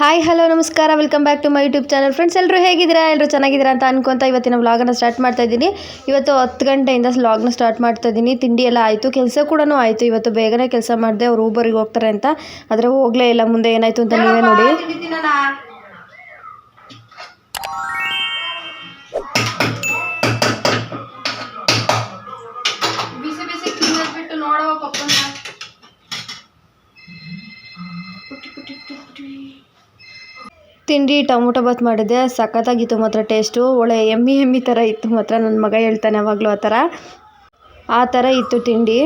Hi hello ನಮಸ್ಕಾರ. Welcome back to my YouTube channel friends ಎಲ್ಲರೂ ಹೇಗಿದ್ದೀರಾ? ಎಲ್ಲರೂ ಚೆನ್ನಾಗಿದ್ದೀರಾ ಅಂತ ಅನ್ಕೊಂತ ಇವತ್ತಿನ ವ್ಲಾಗನ್ನು ಸ್ಟಾರ್ಟ್ ಮಾಡ್ತಾ ಇದ್ದೀನಿ. ಇವತ್ತು ಹತ್ತು ಗಂಟೆಯಿಂದ ವ್ಲಾಗ್ನ ಸ್ಟಾರ್ಟ್ ಮಾಡ್ತಾ ಇದ್ದೀನಿ. ತಿಂಡಿ ಎಲ್ಲ ಆಯಿತು. ಕೆಲಸ ಕೂಡ ಆಯಿತು. ಇವತ್ತು ಬೇಗನೆ ಕೆಲಸ ಮಾಡಿದೆ. ಅವ್ರು ಊಬರಿಗೆ ಹೋಗ್ತಾರೆ ಅಂತ. ಆದರೆ ಹೋಗಲೇ ಇಲ್ಲ. ಮುಂದೆ ಏನಾಯಿತು ಅಂತ ನೀವೇ ನೋಡಿ. ತಿನ್ನದ್ಬಿಟ್ಟು ನೋಡವ ಪಪ್ಪನ ತಿಂಡಿ, ಟೊಮೊಟೊ ಬಾತ್ ಮಾಡಿದ್ದೆ ಸಖತ್ತಾಗಿತ್ತು ಮಾತ್ರ ಟೇಸ್ಟು. ಒಳ್ಳೆ ಎಮ್ಮಿ ಎಮ್ಮಿ ಥರ ಇತ್ತು ಮಾತ್ರ. ನನ್ನ ಮಗ ಹೇಳ್ತಾನೆ ಯಾವಾಗಲೂ ಆ ಥರ. ಆ ಥರ ಇತ್ತು ತಿಂಡಿ.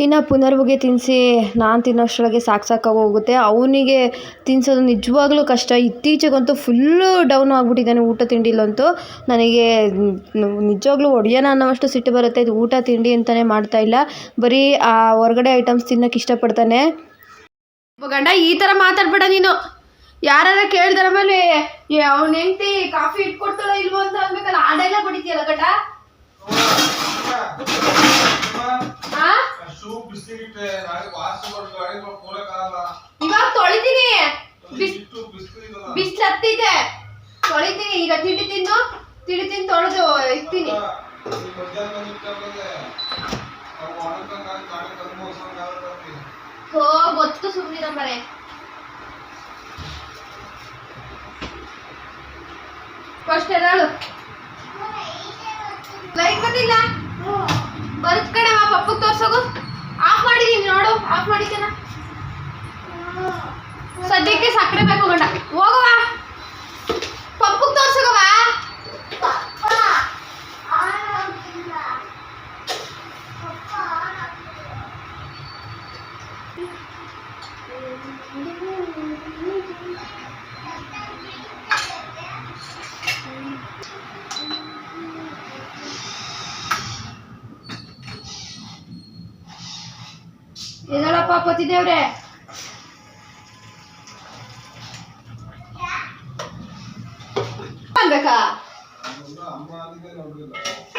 ಇನ್ನು ಪುನರ್ವಿಗೆ ತಿನ್ನಿಸಿ ನಾನು ತಿನ್ನೋಷ್ಟರೊಳಗೆ ಸಾಕು ಸಾಕಾಗಿ ಹೋಗುತ್ತೆ. ಅವನಿಗೆ ತಿನ್ನಿಸೋದು ನಿಜವಾಗ್ಲೂ ಕಷ್ಟ. ಇತ್ತೀಚೆಗಂತೂ ಫುಲ್ಲು ಡೌನ್ ಆಗಿಬಿಟ್ಟಿದ್ದಾನೆ ಊಟ ತಿಂಡಿಲಂತೂ. ನನಗೆ ನಿಜವಾಗ್ಲೂ ಹೊಡೆಯೋಣ ಅನ್ನೋವಷ್ಟು ಸಿಟ್ಟು ಬರುತ್ತೆ. ಇದು ಊಟ ತಿಂಡಿ ಅಂತಲೇ ಮಾಡ್ತಾ ಇಲ್ಲ. ಬರೀ ಆ ಹೊರಗಡೆ ಐಟಮ್ಸ್ ತಿನ್ನೋಕೆ ಇಷ್ಟಪಡ್ತಾನೆ. ಗಂಡ ಈ ಥರ ಮಾತಾಡ್ಬೇಡ ನೀನು. ಯಾರ ಕೇಳಿದಾರ ಮೇಲೆ ಅವ್ನ ಹೆಂಡತಿ ಕಾಫಿ ಇಟ್ಕೊಡ್ತಾಳ ಇಲ್ವೋ ಅಂತ ಅನ್ಬೇಕಲ್ಲ. ಆಡೆಲ್ಲ ಬಡಿತೀಯಲ್ಲ ಗಂಡ? ಆ? ಶೂ ಬಿಸಿಲಿಟ್ಟೆ ನಾಳೆ ವಾಸ ಬರ್ಬೇಕು ಕೂರಕ್ಕಾಗಲ್ಲ ಇವಾಗ ತೊಳಿತೀನಿ. ಬಿಸ್ ಇಷ್ಟು ಬಿಸ್ಲು ಹತ್ತಿದೆ ತೊಳಿತೀನಿ. ಈಗ ತಿಂಡಿ ತಿನ್ನು. ತಿಂಡಿ ತಿಂದು ತೊಳೆದು ಇಕ್ತೀನಿ ಹೋ ಗೊತ್ತು ಸುಮ್ಮನಿರ ಮರೆ. ಫಸ್ಟ್ ಹೇಳು ಲೈಟ್ ಬಂದಿಲ್ಲ? ಬರುತ್ ಕಡೆ ಪಪ್ಪಗ್ ತೋರ್ಸೋಗು. ಆಫ್ ಮಾಡಿದ್ದೇನ ಸದ್ಯಕ್ಕೆ ಸಕ್ಕರೆ ಬೇಕು ಗಂಡ. ಹೋಗವ. ಇದಳಪ್ಪ ಪತಿದೇವ್ರೆ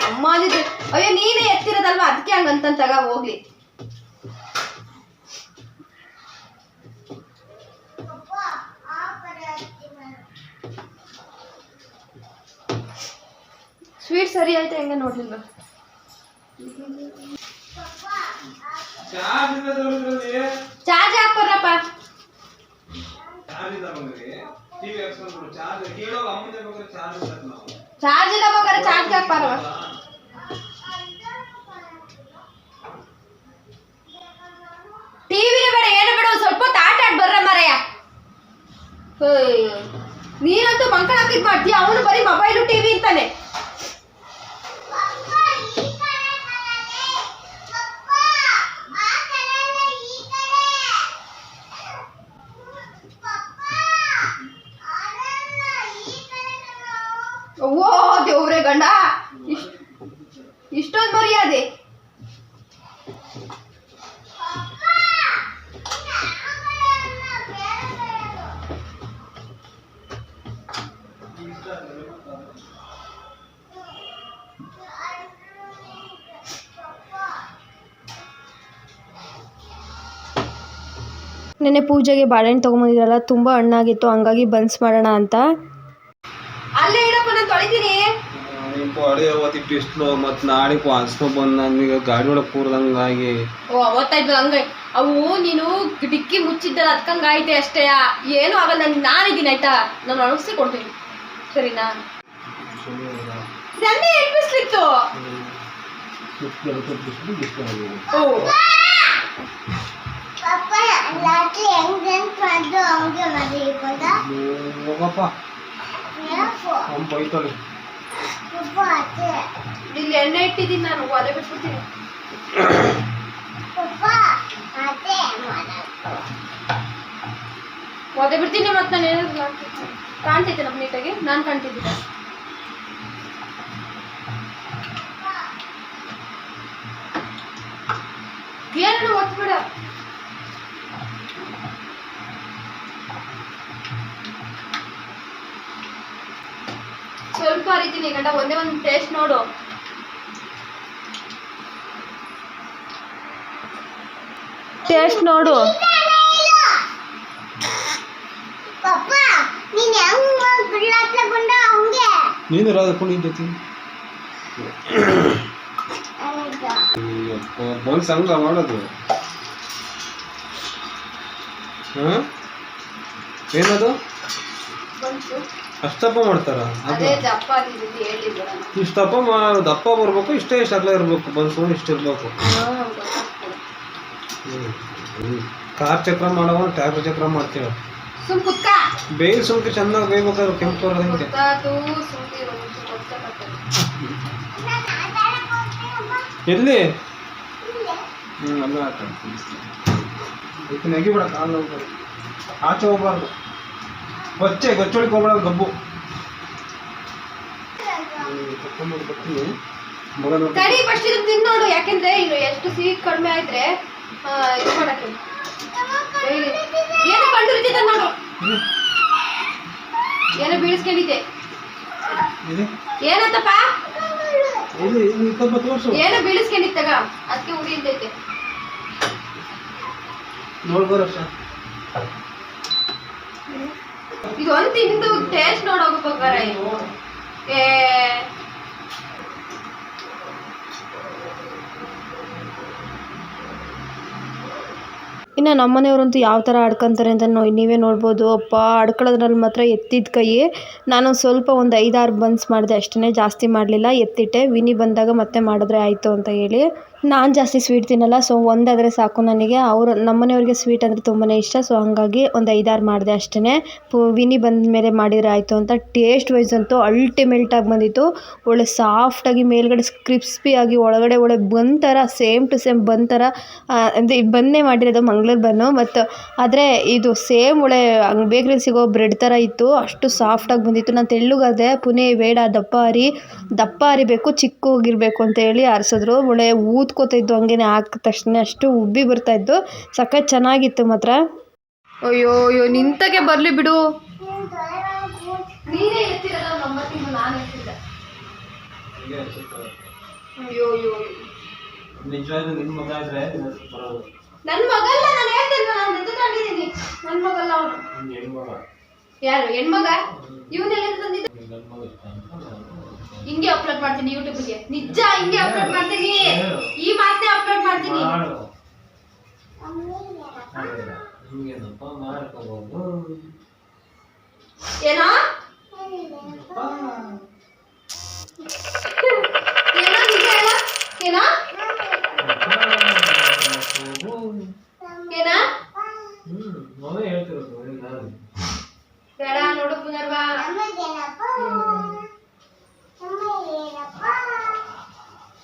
ಅಮ್ಮ ಅಯ್ಯೋ, ನೀನೇ ಎತ್ತಿರೋದಲ್ವಾ? ಅದಕ್ಕೆ ಹಂಗಂತ ತಗ, ಹೋಗ್ಲಿ. ಸ್ವೀಟ್ ಸರಿ ಆಯ್ತಾ ಹೆಂಗ ನೋಡ್ಲಿಲ್ಲ ಚಾರ್ಜ್ ಇಲ್ಲ ಚಾರ್ಜ್ ಹಾಕ್ಬರ್ರಪ್ಪ ಚಾರ್ಜ್ ಇಲ್ಲ ಟಿವಿ ಹಾಕ್ಸ್ಕೊಂಡ್ಬಿಡು ಚಾರ್ಜ್ ಕೇಳೋ ಅಮ್ಮನ ಬೇಕಾದ್ರೆ ಚಾರ್ಜ್ ಇಲ್ಲ ನಾವು. ಚಾರ್ಜ್ ಇಲ್ಲ ಬೇಕಾರೆ ಚಾರ್ಜ್ ಹಾಕ್ಬಾರವ ಟಿವಿನೇ ಬೇಡ ಏನು ಬೇಡ ಸ್ವಲ್ಪ ಆಟ ಆಡ್ ಬರ್ರ ಮರೆಯ. ನೀನಂತೂ ಮಂಕಳ ಹಾಕಿದ್ ಮಾಡ್ತೀಯ? ಅವನು ಬರೀ ಮೊಬೈಲು ಟಿವಿ ಅಂತಾನೆ. ನೆನ್ನೆ ಪೂಜೆಗೆ ಬಾಳೆಹಣ್ಣು ತೊಗೊಂಬಂದಿದ್ರಲ್ಲ ತುಂಬ ಹಣ್ಣಾಗಿತ್ತು ಹಂಗಾಗಿ ಬನ್ಸ್ ಮಾಡೋಣ ಅಂತ. ಅಲ್ಲೇ ಇಡಪ್ಪ ನಾನು ತೊಳಿತೀನಿ. ಇಂಪು ಅಡಿ ಅವತ್ತಿಟ್ಟು ಬಿಸ್ಲು ಮತ್ತು ನಾಳೆ ವಾಸನೆ ಬಂದು ನನಗೆ ಗಾಡಿ ಒಳಗೆ ಕೂರ್ದಂಗಾಗಿ. ಓ ಅವತ್ತಾಯ್ತು ಹಂಗ. ಅವು ನೀನು ಡಿಕ್ಕಿ ಮುಚ್ಚಿದ್ದಲ್ಲ ಅದಕ್ಕಂಗ ಐತೆ ಅಷ್ಟೇ. ಏನು ಆಗಲ್ಲ ನನ್ ನಾನಿದ್ದೀನಿ ಆಯ್ತಾ? ನಾನು ಅಣಗಿಸಿ ಕೊಡ್ತೀನಿ. ಸರಿನಾ? ನನ್ನ ಓ. ಹೋಗಪ್ಪ. ಅವ್ನು ಇಲ್ಲಿ ಎಣ್ಣೆ ಇಟ್ಟಿದ್ದೀನಿ ನಾನು ಒಲೆ ಬಿಟ್ಬಿಡ್ತೀನಿ. ಒದೆ ಬಿಡ್ತೀನಿ ಮತ್ತೆ ನಾನು ಏನಾದ್ರು ಕಾಣ್ತೈತೆ ನಮ್ಮ ನೀಟಾಗಿ. ನಾನು ಕಾಣ್ತಿದ್ದೀನಿ ಏನೋ ಒತ್ಬಿಡ. ಸ್ವಲ್ಪ ಅರಿತೀನಿ ಗಂಡ ಒಂದೇ ಒಂದು ಟೇಸ್ಟ್ ನೋಡು. ಟೇಸ್ಟ್ ನೋಡು. ನೀನು ರಾಧ ಕುಣಿದ ಜೊತೆ ಬನ್ಸ್ ಹಂಗ? ಮಾಡೋದು. ಹಾ? ಏನದು? ಅಷ್ಟಪ್ಪ ಮಾಡ್ತಾರ? ಅದು ಅದೇ. ದಪ್ಪ ಆಗಿದ್ದು ಹೇಳಿದ್ರು ಇಷ್ಟಪ್ಪ ಮಾ ದಪ್ಪ ಬರ್ಬೇಕು ಇಷ್ಟೇ ಇಷ್ಟ ಅಗಲ ಇರ್ಬೇಕು ಬನ್ಸು ಇಷ್ಟ ಇರ್ಬೇಕು. ಕಾರ್ ಚಕ್ರ ಮಾಡವ ಟ್ಯಾಕ್ಟರ್ ಚಕ್ರ ಮಾಡ್ತೀವ? ಸುಮ್ ಸುಮ್ಕೆ ಚೆನ್ನಾಗಿ ಬೇಯ್ಬೇಕಾದ್ರೆ ಕೆಂಪು ಬರೋದಂಗೆ. ಎಲ್ಲಿ? ಹ್ಞೂ ಅಲ್ಲ ಆಟ ಆಚೆ ಹೋಗ್ಬಾರ್ದು. ಬಚ್ಚೆ ಗಚ್ಚೊಳಿಗೆ ಹೋಗ್ಬಿಡೋದು ಗಬ್ಬು. ಹ್ಮ್, ಕರ್ಕೊಂಡ್ಬಂದು ಬರ್ತೀನಿ ಮಗ ನೋಡ್ತೀನಿ. ತಡಿ ಫಸ್ಟ್ ಇದು ತಿಂದು ನೋಡು ಯಾಕೆಂದ್ರೆ ಇದು ಎಷ್ಟು ಸಿಹಿ ಕಡಿಮೆ ಆಯ್ತ್ರೆ ಇದು ಮಾಡಕ್ಕೆ. ಏನೋ ನೋಡು. ಏನೋ ಬೀಳಿಸ್ಕೊಂಡಿದ್ದೆ? ಇದೆ ಏನಂತಪ್ಪ ಇಪ್ಪತ್ತೊಂಬತ್ತು ವರ್ಷ. ಏನೋ ಬೀಳಿಸ್ಕೊಂಡಿತ್ತಗ? ಅದಕ್ಕೆ ಉರಿ ಇದ್ದೈತೆ ನೋಡ್ಬಾರ ವರ್ಷ. ಒಂದು ತಿಂದು ಟೇಸ್ಟ್ ನೋಡೋಗ್ಬೇಕಾರ ಏ, ಇನ್ನು ನಮ್ಮನೆಯವ್ರಂತೂ ಯಾವ ಥರ ಆಡ್ಕೊಂತಾರೆ ಅಂತ ನೀವೇ ನೋಡ್ಬೋದು. ಅಪ್ಪ, ಆಡ್ಕೊಳ್ಳೋದ್ರಲ್ಲಿ ಮಾತ್ರ ಎತ್ತಿದ ಕೈ ನಾನು ಸ್ವಲ್ಪ ಒಂದು ಐದಾರು ಬನ್ಸ್ ಮಾಡಿದೆ ಅಷ್ಟೇ ಜಾಸ್ತಿ ಮಾಡಲಿಲ್ಲ. ಎತ್ತಿಟ್ಟೆ. ವಿನಿ ಬಂದಾಗ ಮತ್ತೆ ಮಾಡಿದ್ರೆ ಆಯಿತು ಅಂತ ಹೇಳಿ. ನಾನು ಜಾಸ್ತಿ ಸ್ವೀಟ್ ತಿನ್ನಲ್ಲ ಸೊ ಒಂದಾದರೆ ಸಾಕು ನನಗೆ. ಅವರು, ನಮ್ಮನೆಯವ್ರಿಗೆ ಸ್ವೀಟ್ ಅಂದರೆ ತುಂಬಾ ಇಷ್ಟ ಸೊ ಹಾಗಾಗಿ ಒಂದು ಐದಾರು ಮಾಡಿದೆ ಅಷ್ಟೇ ವಿನಿ ಬಂದ ಮೇಲೆ ಮಾಡಿದರೆ ಆಯಿತು ಅಂತ ಟೇಸ್ಟ್ ವೈಸ್ ಅಂತೂ ಅಲ್ಟಿಮೇಟಾಗಿ ಬಂದಿತ್ತು. ಒಳ್ಳೆ ಸಾಫ್ಟಾಗಿ ಮೇಲ್ಗಡೆ ಕ್ರಿಸ್ಪಿಯಾಗಿ ಒಳಗಡೆ ಒಳ್ಳೆ ಬನ್ ಥರ ಸೇಮ್ ಟು ಸೇಮ್ ಬನ್ ಥರ ಅಂದರೆ ಬನ್ನೇ ಮಾಡಿರೋದು ಮಂಗ್ಳೂರು ಬನ್ನು. ಮತ್ತು ಆದರೆ ಇದು ಸೇಮ್ ಒಳ್ಳೆ ಹಂಗೆ ಬೇಕ್ರಿಲಿ ಸಿಗೋ ಬ್ರೆಡ್ ಥರ ಇತ್ತು. ಅಷ್ಟು ಸಾಫ್ಟಾಗಿ ಬಂದಿತ್ತು. ನಾನು ತೆಳ್ಳಗಾದೆ ಪುನೇ, ಬೇಡ ದಪ್ಪ ಹರಿ ದಪ್ಪ ಹರಿಬೇಕು ಚಿಕ್ಕಗಿರಬೇಕು ಅಂತ ಹೇಳಿ ಆರಿಸಿದ್ರು. ಒಳ್ಳೆ ಊದ್ಕೋತಾ ಇದ್ದು ಹಂಗೇನೆ ಹಾಕಿದ ತಕ್ಷಣ ಅಷ್ಟು ಉಬ್ಬಿ ಬರ್ತಾಯಿದ್ದು ಸಖತ್ ಚೆನ್ನಾಗಿತ್ತು ಮಾತ್ರ. ಅಯ್ಯೋ ಅಯ್ಯೋ ನಿಂತಗೆ ಬರಲಿ ಬಿಡು. ಅಯ್ಯೋ ಅಯ್ಯೋ ನಿಜವಾದ ನಿಮ್ಮ ಮಗ ಇದ್ರೆ ನನ್ನ ಮಗಲ್ಲ ನಾನು ಹೇಳ್ತೇನೆ ನಾನು ನನ್ನ ಮಗಲ್ಲ ಅವನು. ಯಾರು ಹೆಣ್ಮಗ? ಇವನ್ನೆಲ್ಲ ತಂದಿದ್ದ? ಹಿಂಗೆ ಅಪ್ಲೋಡ್ ಮಾಡ್ತೀನಿ ಯೂಟ್ಯೂಬ್ಗೆ ನಿಜ ಹಿಂಗೆ ಅಪ್ಲೋಡ್ ಮಾಡ್ತೀನಿ. ಈ ಮಾತೇ ಅಪ್ಲೋಡ್ ಮಾಡ್ತೀನಿ. ಏನಾ? ಏನೋ ಏನೋ? ಹೇಳ್ತಿರೋದು ನಾನು ಬೇಡ ನೋಡು ಪುನರ್ವ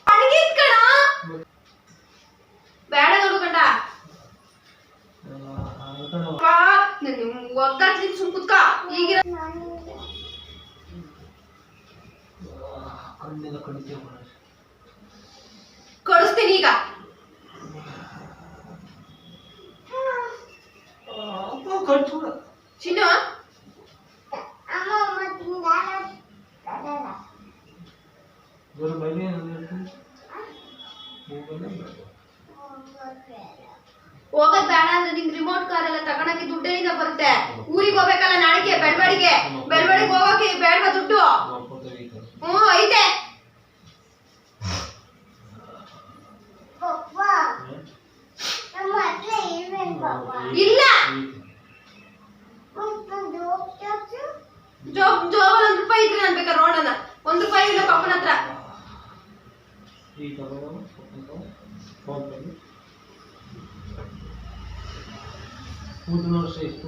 ಅಡ್ಗಿದ್ ಕಣ ಬೇಡ ನೋಡು ಕಂಡ ಒಗ್ಗಟ್ಲಿ ಸುಮ್ ಕುತ್ಕ. ಈಗ ಕಳಿಸ್ತೀನಿ ಈಗ. ಚಿನ್ನು ಇವ್ರ ಮನೆ ಹೋಗೋದ್ ಬೇಡ ಅಂದ್ರೆ ನಿಂಗ್ ರಿಮೋಟ್ ಕಾರ್ ಎಲ್ಲ ತಗೊಳಕ್ಕೆ ದುಡ್ಡಿನಿಂದ ಬರುತ್ತೆ ಊರಿಗೆ ಹೋಗ್ಬೇಕಲ್ಲ ನಾಳೆಗೆ ಬೆಳವಡಿಗೆ ಬೆಳವಡಿಗೆ ಹೋಗಕ್ಕೆ ಬೇಡವಾ ದುಡ್ಡು ಹ್ಞೂ ಐತೆ ಇಲ್ಲ ಜೋಬ್ ಜೋಬಲ್ ಒಂದ್ ರೂಪಾಯಿ ಇದ್ರೆ ನನ್ ಬೇಕಾದ್ರೆ ನೋಡೋಣ ಒಂದ್ ರೂಪಾಯಿ ಇಲ್ಲ ಪಪ್ಪನ ಹತ್ರ ಈಗ ಫೋನ್ ಕೂತು ನೋಡ್ಸಿ ಎಷ್ಟು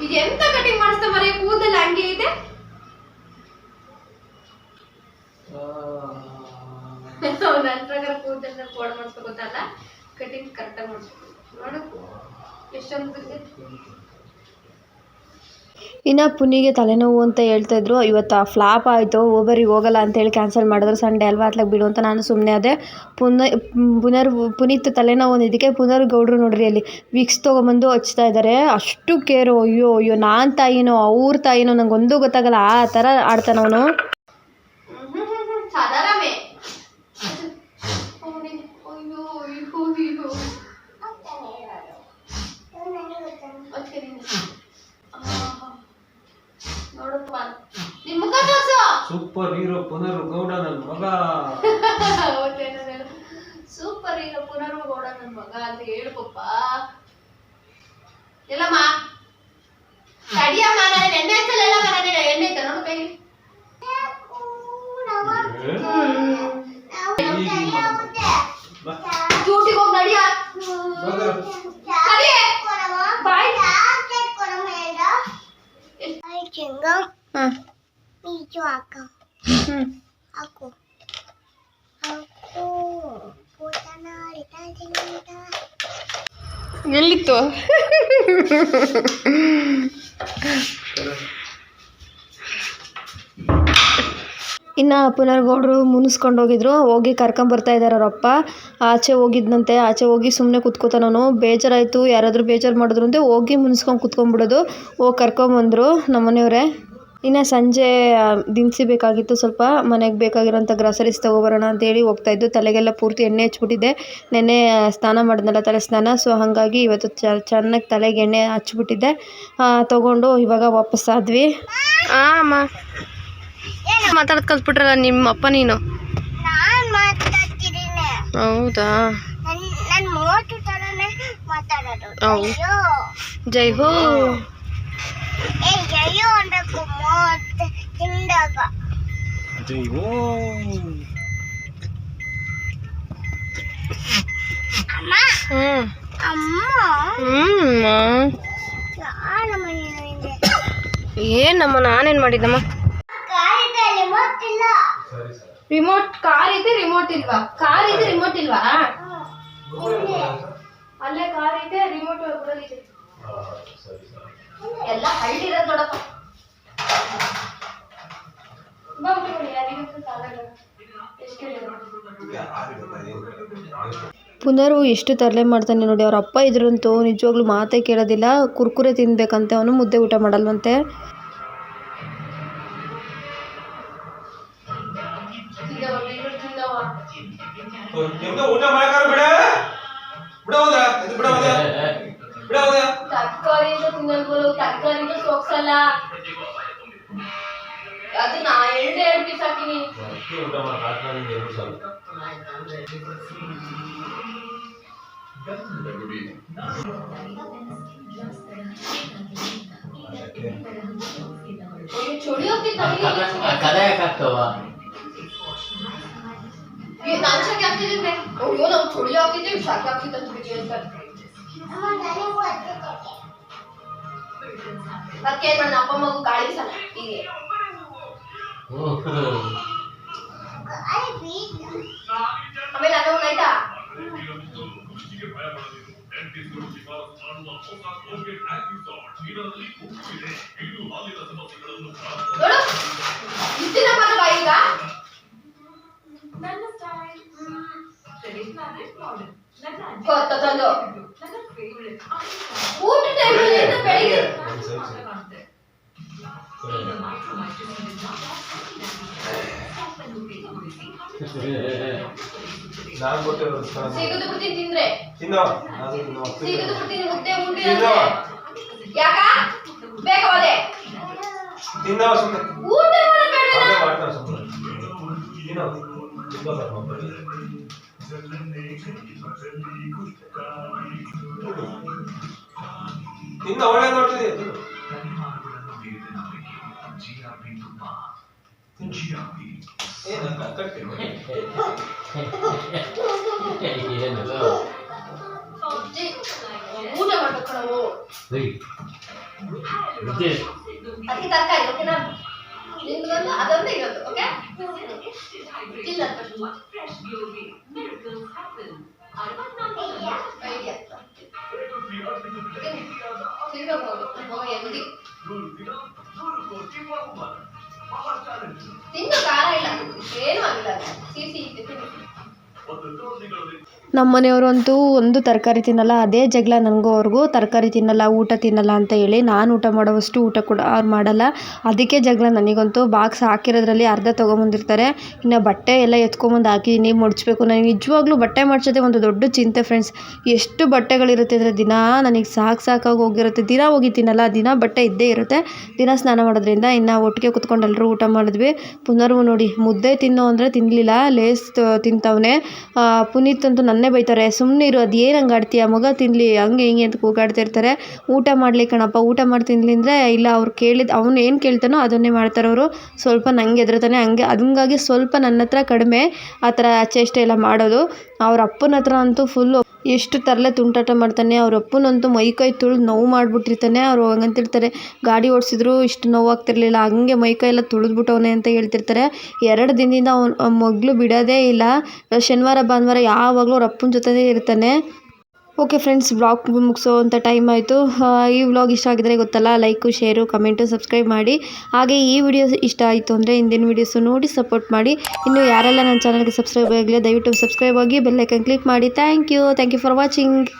ಇದು ಎಂತ ಕಟಿಂಗ್ ಮಾಡಿಸ್ತಾ ಮರೆ ಕೂದಲ ಹಂಗೆ ಇದೆ? ನನ್ನ ಪ್ರಕಾರ ಕೂದಲ ಕೋಡ್ ಮಾಡಿಸ್ಕೊ ಗೊತ್ತಲ್ಲ? ಕಟಿಂಗ್ ಕರೆಕ್ಟಾಗಿ ಮಾಡ್ಬೇಕು ನೋಡು. ಎಷ್ಟೊಂದು ಇನ್ನು ಪುನೀಗೆ ತಲೆನೋವು ಅಂತ ಹೇಳ್ತಾ ಇದ್ರು. ಇವತ್ತು ಫ್ಲಾಪ್ ಆಯಿತು ಓಬರಿಗೆ ಹೋಗಲ್ಲ ಅಂತೇಳಿ ಕ್ಯಾನ್ಸಲ್ ಮಾಡಿದ್ರು. ಸಂಡೇ ಅಲ್ವಾ ಅತ್ಲಾಗ ಬಿಡು ಅಂತ ನಾನು ಸುಮ್ಮನೆ ಅದೇ. ಪುನ ಪುನರ್, ಪುನೀತ್ ತಲೆನೋವು ಅಂದಿದ್ದಕ್ಕೆ ಪುನರ್ ಗೌಡ್ರು ನೋಡ್ರಿ ಅಲ್ಲಿ ವಿಕ್ಸ್ ತೊಗೊಂಬಂದು ಹಚ್ತಾ ಇದ್ದಾರೆ ಅಷ್ಟು ಕೇರು ಅಯ್ಯೋ ಅಯ್ಯೋ, ನಾನು ತಾಯಿನೋ, ಅವ್ರ ತಾಯಿನೋ ನಂಗೆ ಒಂದೂ ಗೊತ್ತಾಗಲ್ಲ. ಆ ಥರ ಆಡ್ತಾನವನು. ಮುಖ ತೋರ್ಸು. ಸೂಪರ್ ಹೀರೋ ಪುನರ್ ಗೌಡ ನನ್ನ ಮಗ. ಸೂಪರ್ ಹೀರೋ ಪುನರ್ ಗೌಡ ನನ್ ಮಗ ಅಂತ ಹೇಳು ಪಪ್ಪ. ಎಲ್ಲಮ್ಮ. ತಡಿಯಮ್ಮ ನಾನು ನಾನು ಎಲ್ಲಿತ್ತು ಇನ್ನು ಪುನರ್ಗೌಡರು ಮುನಿಸ್ಕೊಂಡು ಹೋಗಿದ್ರು ಹೋಗಿ ಕರ್ಕೊಂಬರ್ತಾ ಇದ್ದಾರೆ ಅವರಪ್ಪ. ಆಚೆ ಹೋಗಿದ್ನಂತೆ, ಆಚೆ ಹೋಗಿ ಸುಮ್ಮನೆ ಕುತ್ಕೋತಾನು ಬೇಜಾರಾಯಿತು, ಯಾರಾದರೂ ಬೇಜಾರು ಮಾಡಿದ್ರು ಅಂತ, ಹೋಗಿ ಮುನಿಸ್ಕೊಂಡು ಕುತ್ಕೊಂಡ್ಬಿಡೋದು. ಹೋಗಿ ಕರ್ಕೊಂಬಂದರು ನಮ್ಮನೆಯವರೇ. ಇನ್ನು ಸಂಜೆ ದಿನಸಿ ಬೇಕಾಗಿತ್ತು ಸ್ವಲ್ಪ ಮನೆಗೆ ಬೇಕಾಗಿರೋಂಥ ಗ್ರಾಸರೀಸ್ ತೊಗೊಬರೋಣ ಅಂತೇಳಿ ಹೋಗ್ತಾಯಿದ್ದು ತಲೆಗೆಲ್ಲ ಪೂರ್ತಿ ಎಣ್ಣೆ ಹಚ್ಬಿಟ್ಟಿದ್ದೆ. ನೆನ್ನೆ ಸ್ನಾನ ಮಾಡಿದ್ನಲ್ಲ ತಲೆ ಸ್ನಾನ ಸೊ ಹಾಗಾಗಿ ಇವತ್ತು ಚ ಚೆನ್ನಾಗಿ ತಲೆಗೆ ಎಣ್ಣೆ ಹಚ್ಬಿಟ್ಟಿದ್ದೆ. ತೊಗೊಂಡು ಇವಾಗ ವಾಪಸ್ ಆದ್ವಿ. ಅಮ್ಮ. ಮಾತಾಡೋದು ಕಲ್ತ್ಬಿಟ್ರಲ್ಲ ನಿಮ್ಮ ಅಪ್ಪ ನೀನು? ಹೌದಾ? ನನ್ ನನ್ ತರನೇ ಮಾತಾಡೋದು. ಅಯ್ಯೋ. ಜೈ ಹೋ. ಏ ಅಯ್ಯೋ ಅನ್ಬೇಕು ಮೋಟ್ ತಿಂದಾಗ ಅಮ್ಮ ಹ್ಞೂ ಅಮ್ಮ ಹ್ಞೂ ಯಾರಮ್ಮ ನೀನು ಹಿಂದೆ ಏನಮ್ಮ ನಾನೇನು ಮಾಡಿದ್ದಮ್ಮ ಕಾರಿದಲ್ಲಿ ಮೋಟ್ ಇಲ್ಲ ರಿಮೋಟ್ ಕಾರ್ ಇದೆ ರಿಮೋಟ್ ಇಲ್ವಾ ಕಾರ್ ಇದೆ ರಿಮೋಟ್ ಇಲ್ವಾ ಹಿಂದೆ ಅಲ್ಲೇ ಕಾರ್ ಇದೆ ರಿಮೋಟ್ ಇದೆ ಎಲ್ಲ ಹಳ್ಳಿರೋದು ನೋಡಪ್ಪ. ಪುನರು ಎಷ್ಟು ತರಲೆ ಮಾಡ್ತಾನೆ ನೋಡಿ ಅವ್ರ ಅಪ್ಪ ಇದ್ರಂತೂ ನಿಜವಾಗ್ಲೂ ಮಾತೇ ಕೇಳೋದಿಲ್ಲ. ಕುರ್ಕುರೆ ತಿನ್ಬೇಕಂತೆ ಅವನು ಮುದ್ದೆ ಊಟ ಮಾಡಲ್ವಂತೆ. ಊಟ ತರ್ಕಾರಿಯಿಂದ ಸೋಕ್ಸಲ್ಲ ಅದು ನಾ ಎರಡೇ ಎರಡು ಪೀಸ್ ಹಾಕಿನಿ ಊಟ ಮಾಡಿ ಅಯ್ಯೋ, ಚಳಿ ಹೋಗ್ತಿತ್ತು ಕದ ಯಾಕಾಗ್ತವ? ನಾನು ಶಾಕೆ ಹಾಕ್ತಿದ್ದೆ ಅಯ್ಯೋ ನಾವು ಚಳಿ ಹಾಕ್ತಿದ್ದೆ ಶಾಕೆ ಹಾಕ್ತಿದ್ದ ಚಳಿ ಅಂತ ಅಮ್ಮ ನನಗೂ ಗೊತ್ತಿದೆ ಅದಕ್ಕೆ ಏನ್ ಮಾಡೋಣ ಅಪ್ಪ ಮಗು ಗಾಳಿ ಬೀಸಲ್ಲ ಹೀಗೆ. ಆಮೇಲೆ ಅದು ಆಯ್ತಾ? ನೋಡು. ಊಟ ಟೈಮಲ್ಲಿ ಬೆಳಿಗ್ಗೆ ನಾನು ಗೊತ್ತಿರೋ ಸಿಗದು ಬಿಡ್ತೀನಿ ತಿಂದ್ರೆ. ತಿನ್ನೋ. ಸಿಗದು ಬಿಡ್ತೀನಿ ಮುದ್ದೆ ತಿನ್ನೋ. ಯಾಕ? ತಿನ್ನೋ ಸುಮ್ಮನೆ ಊಟ ಮಾಡಬೇಡ. ಅದೇ ಮಾಡ್ತಾನೆ ಸುಮ್ಮನೆ ತಿನ್ನೋ. ತಿನ್ನೋ. ಸ್ವಲ್ಪ ತಿನ್ನ ಒಳ್ಳೆ ನೋಡ್ತಿದ್ದೆ ತಿನ್ನು ಏನು ಕಟ್ಟಿ ಊಟ ಮಾಡ್ಬೇಕು ನಾವು ಅದಕ್ಕೆ ತರಕಾರಿ ಓಕೆನಾ ನಿಮ್ದೊಂದು ಅದೊಂದು ಇರೋದು ಓಕೆ ಇಲ್ಲ ನಮ್ಮ ಮನೆಯವರು ಅಂತೂ ಒಂದು ತರಕಾರಿ ತಿನ್ನಲ್ಲ, ಅದೇ ಜಗಳ ನನಗೂ ಅವ್ರಿಗೂ ತರಕಾರಿ ತಿನ್ನಲ್ಲ, ಊಟ ತಿನ್ನಲ್ಲ ಅಂತ ಹೇಳಿ ನಾನು ಊಟ ಮಾಡೋವಷ್ಟು ಊಟ ಕೂಡ ಅವ್ರು ಮಾಡಲ್ಲ. ಅದಕ್ಕೆ ಜಗಳ ನನಗಂತೂ ಬಾಕ್ಸ್ ಹಾಕಿರೋದ್ರಲ್ಲಿ ಅರ್ಧ ತೊಗೊಂಬಂದಿರ್ತಾರೆ. ಇನ್ನು ಬಟ್ಟೆ ಎಲ್ಲ ಎತ್ಕೊಂಬಂದು ಹಾಕಿದ್ದೀನಿ ಮಡ್ಚಬೇಕು. ನನಗೆ ನಿಜವಾಗ್ಲೂ ಬಟ್ಟೆ ಮಡ್ಚೋದೇ ಒಂದು ದೊಡ್ಡ ಚಿಂತೆ ಫ್ರೆಂಡ್ಸ್ ಎಷ್ಟು ಬಟ್ಟೆಗಳಿರುತ್ತೆ ಅಂದರೆ ದಿನ ನನಗೆ ಸಾಕು ಸಾಕಾಗಿ ಹೋಗಿರುತ್ತೆ. ದಿನ ಹೋಗಿದ್ದೀನಲ್ಲ ದಿನ ಬಟ್ಟೆ ಇದ್ದೇ ಇರುತ್ತೆ. ದಿನ ಸ್ನಾನ ಮಾಡೋದ್ರಿಂದ ಇನ್ನು ಒಟ್ಟಿಗೆ ಕುತ್ಕೊಂಡು ಎಲ್ಲರೂ ಊಟ ಮಾಡಿದ್ವಿ. ಪುನರ್ವು ನೋಡಿ ಮುದ್ದೆ ತಿನ್ನೋ ಅಂದರೆ ತಿನ್ನಲಿಲ್ಲ ಲೇಸ್ ತಿಂತವನೇ. ಪುನೀತ್ ಅಂತೂ ನನ್ನೇ ಬೈತಾರೆ ಸುಮ್ಮನೆ ಇರು, ಅದು ಏನು ಹಂಗೆ ಆಡ್ತೀಯ? ಮಗ ತಿನ್ನಲಿ ಹಂಗೆ ಹಿಂಗೆ ಅಂತ ಕೂಗಾಡ್ತಾ ಇರ್ತಾರೆ. ಊಟ ಮಾಡಲಿ ಕಣಪ್ಪ, ಊಟ ಮಾಡಿ ತಿನ್ನಲಿ ಅಂದರೆ ಇಲ್ಲ, ಅವ್ರು ಕೇಳಿದ, ಅವ್ನು ಏನು ಕೇಳ್ತಾನೋ ಅದನ್ನೇ ಮಾಡ್ತಾರೆ ಅವರು. ಸ್ವಲ್ಪ ನಂಗೆ ಎದುರುತಾನೆ ಹಂಗೆ ಹಂಗಾಗಿ ಸ್ವಲ್ಪ ನನ್ನ ಹತ್ರ ಕಡಿಮೆ ಆ ಥರ ಚೇಷ್ಟೆ ಎಲ್ಲ ಮಾಡೋದು. ಅವ್ರ ಅಪ್ಪನ ಹತ್ರ ಅಂತೂ ಫುಲ್ಲು ಎಷ್ಟು ತರಲೆ ತುಂಟಾಟ ಮಾಡ್ತಾನೆ, ಅವ್ರ ಅಪ್ಪನಂತೂ ಮೈಕೈ ತುಳಿದು ನೋವು ಮಾಡಿಬಿಟ್ಟಿರ್ತಾನೆ, ಅವರು ಹಂಗಂತಿರ್ತಾರೆ. ಗಾಡಿ ಓಡಿಸಿದ್ರು ಇಷ್ಟು ನೋವಾಗ್ತಿರ್ಲಿಲ್ಲ, ಹಂಗೆ ಎಲ್ಲ ತುಳಿದ್ಬಿಟ್ಟವನೆ ಅಂತ ಹೇಳ್ತಿರ್ತಾರೆ. ಎರಡು ದಿನದಿಂದ ಅವ್ನು ಮಗಳು ಬಿಡೋದೇ ಇಲ್ಲ. ಶನಿವಾರ, ಭಾನುವಾರ ಯಾವಾಗಲೂ ಅವ್ರ ಅಪ್ಪನ ಜೊತೆಯೇ ಇರ್ತಾನೆ. ಓಕೆ ಫ್ರೆಂಡ್ಸ್ ಬ್ಲಾಗ್ ಮುಗಿಸೋ ಅಂಥ ಟೈಮ್ ಆಯಿತು. ಈ ವ್ಲಾಗ್ ಇಷ್ಟ ಆಗಿದ್ರೆ ಗೊತ್ತಲ್ಲ ಲೈಕು ಶೇರು ಕಮೆಂಟು ಸಬ್ಸ್ಕ್ರೈಬ್ ಮಾಡಿ. ಹಾಗೆ ಈ ವಿಡಿಯೋ ಇಷ್ಟ ಆಯಿತು ಅಂದರೆ ಹಿಂದಿನ ವೀಡಿಯೋಸು ನೋಡಿ ಸಪೋರ್ಟ್ ಮಾಡಿ. ಇನ್ನು ಯಾರೆಲ್ಲ ನನ್ನ ಚಾನಲ್ಗೆ ಸಬ್ಸ್ಕ್ರೈಬ್ ಆಗಿಲ್ಲ, ದಯವಿಟ್ಟು ಸಬ್ಸ್ಕ್ರೈಬ್ ಆಗಿ ಬೆಲ್ಲೈಕನ್ ಕ್ಲಿಕ್ ಮಾಡಿ. Thank you thank you for watching